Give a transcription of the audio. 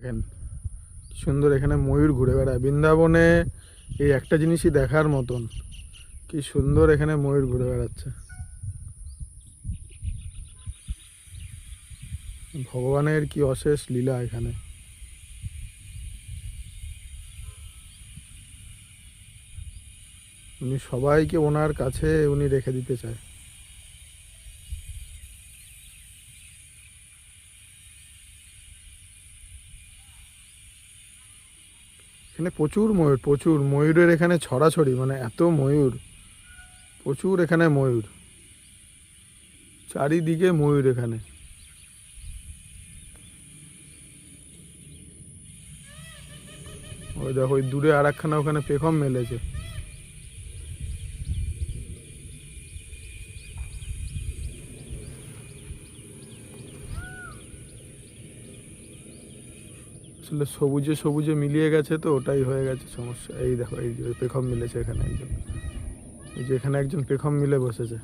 দেখেন সুন্দর এখানে ময়ূর ঘুরে বেড়ায়। বৃন্দাবনে এই একটা জিনিসই দেখার মতন। কি সুন্দর এখানে ময়ূর ঘুরে বেড়াচ্ছে। ভগবানের কি অশেষ লীলা এখানে। উনি সবাইকে ওনার কাছে উনি রেখে দিতে চায়। এখানে প্রচুর ময়ূর, প্রচুর। ময়ূরের এখানে ছড়াছড়ি মানে এত ময়ূর। প্রচুর এখানে ময়ূর। চারিদিকে ময়ূর এখানে। ওই দেখো, ওই দূরে আর একখানা ওখানে পেখম মেলেছে। আসলে সবুজে সবুজে মিলিয়ে গেছে তো, ওটাই হয়ে গেছে সমস্যা। এই দেখো, এই যে পেখম মিলেছে এখানে একজন। এই যে এখানে একজন পেখম মিলে বসেছে।